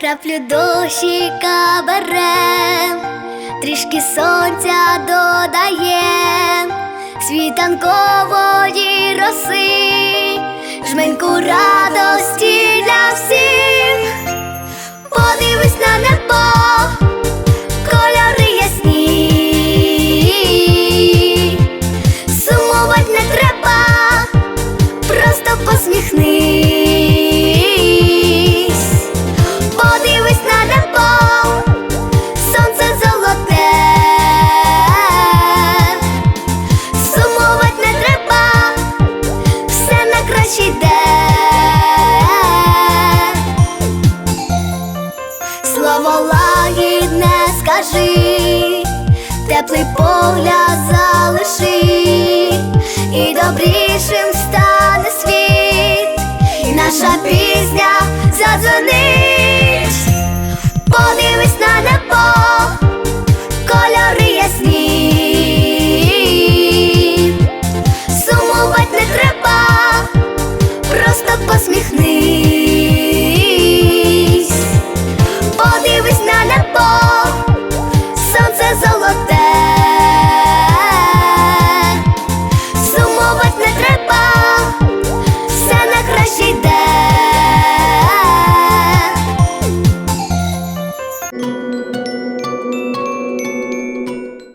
краплю дощика берем, трішки сонця додаєм, світанкової роси, жменьку радості все на. Слово лагідне скажи, теплий погляд залиши, і добрішим стане світ, і наша задзвени